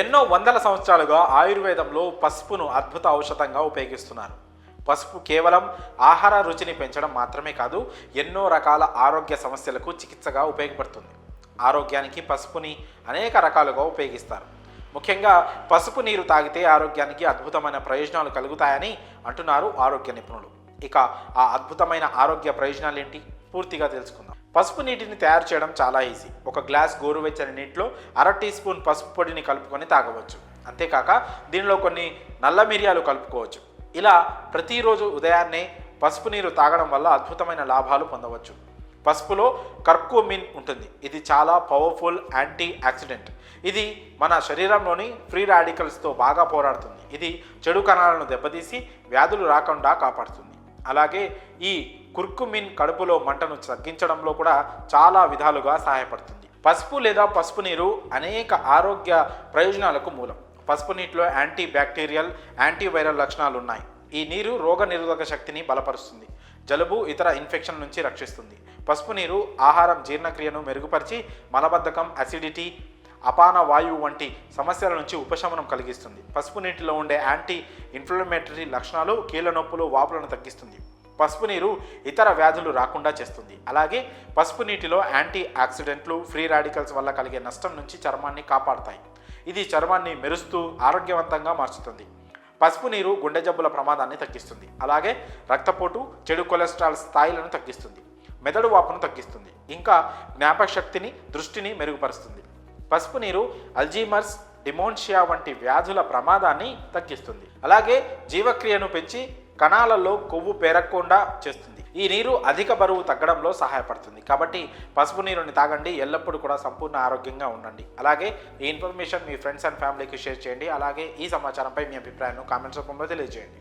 ఎన్నో వందల సంవత్సరాలుగా ఆయుర్వేదంలో పసుపును అద్భుత ఔషధంగా ఉపయోగిస్తున్నారు. పసుపు కేవలం ఆహార రుచిని పెంచడం మాత్రమే కాదు ఎన్నో రకాల ఆరోగ్య సమస్యలకు చికిత్సగా ఉపయోగపడుతుంది. ఆరోగ్యానికి పసుపుని అనేక రకాలుగా ఉపయోగిస్తారు. ముఖ్యంగా పసుపు నీరు తాగితే ఆరోగ్యానికి అద్భుతమైన ప్రయోజనాలు కలుగుతాయని అంటున్నారు ఆరోగ్య నిపుణులు. ఇక ఆ అద్భుతమైన ఆరోగ్య ప్రయోజనాలు ఏంటి పూర్తిగా తెలుసుకుందాం. పసుపు నీటిని తయారు చేయడం చాలా ఈజీ. ఒక గ్లాస్ గోరువెచ్చని నీటిలో అర టీ స్పూన్ పసుపు పొడిని కలుపుకొని తాగవచ్చు. అంతేకాక దీనిలో కొన్ని నల్ల మిరియాలు కలుపుకోవచ్చు. ఇలా ప్రతిరోజు ఉదయాన్నే పసుపు నీరు తాగడం వల్ల అద్భుతమైన లాభాలు పొందవచ్చు. పసుపులో కర్కోమిన్ ఉంటుంది. ఇది చాలా పవర్ఫుల్ యాంటీ ఆక్సిడెంట్ ఇది మన శరీరంలోని ఫ్రీ రాడికల్స్తో బాగా పోరాడుతుంది. ఇది చెడు కణాలను దెబ్బతీసి వ్యాధులు రాకుండా కాపాడుతుంది. అలాగే ఈ కుర్కుమిన్ కడుపులో మంటను తగ్గించడంలో కూడా చాలా విధాలుగా సహాయపడుతుంది. పసుపు లేదా పసుపు నీరు అనేక ఆరోగ్య ప్రయోజనాలకు మూలం. పసుపు నీటిలో యాంటీ బ్యాక్టీరియల్ యాంటీవైరల్ లక్షణాలు ఉన్నాయి. ఈ నీరు రోగ నిరోధక శక్తిని బలపరుస్తుంది. జలుబు ఇతర ఇన్ఫెక్షన్ నుంచి రక్షిస్తుంది. పసుపు నీరు ఆహారం జీర్ణక్రియను మెరుగుపరిచి మలబద్ధకం అసిడిటీ అపాన వాయువు వంటి సమస్యల నుంచి ఉపశమనం కలిగిస్తుంది. పసుపు నీటిలో ఉండే యాంటీ ఇన్ఫ్లమేటరీ లక్షణాలు కీళ్ళ నొప్పులు వాపులను తగ్గిస్తుంది. పసుపు నీరు ఇతర వ్యాధులు రాకుండా చేస్తుంది. అలాగే పసుపు నీటిలో యాంటీ ఆక్సిడెంట్లు ఫ్రీ రాడికల్స్ వల్ల కలిగే నష్టం నుంచి చర్మాన్ని కాపాడతాయి. ఇది చర్మాన్ని మెరుస్తూ ఆరోగ్యవంతంగా మార్చుతుంది. పసుపు నీరు గుండె జబ్బుల ప్రమాదాన్ని తగ్గిస్తుంది. అలాగే రక్తపోటు చెడు కొలెస్ట్రాల్ స్థాయిలను తగ్గిస్తుంది. మెదడు వాపును తగ్గిస్తుంది. ఇంకా జ్ఞాపక శక్తిని దృష్టిని మెరుగుపరుస్తుంది. పసుపు నీరు అల్జీమర్స్ డిమోన్షియా వంటి వ్యాధుల ప్రమాదాన్ని తగ్గిస్తుంది. అలాగే జీవక్రియను పెంచి కణాలలో కొవ్వు పేరకుండా చేస్తుంది. ఈ నీరు అధిక బరువు తగ్గడంలో సహాయపడుతుంది. కాబట్టి పసుపు నీరుని తాగండి ఎల్లప్పుడూ కూడా సంపూర్ణ ఆరోగ్యంగా ఉండండి. అలాగే ఈ ఇన్ఫర్మేషన్ మీ ఫ్రెండ్స్ అండ్ ఫ్యామిలీకి షేర్ చేయండి. అలాగే ఈ సమాచారంపై మీ అభిప్రాయాన్ని కామెంట్స్ రూపంలో తెలియజేయండి.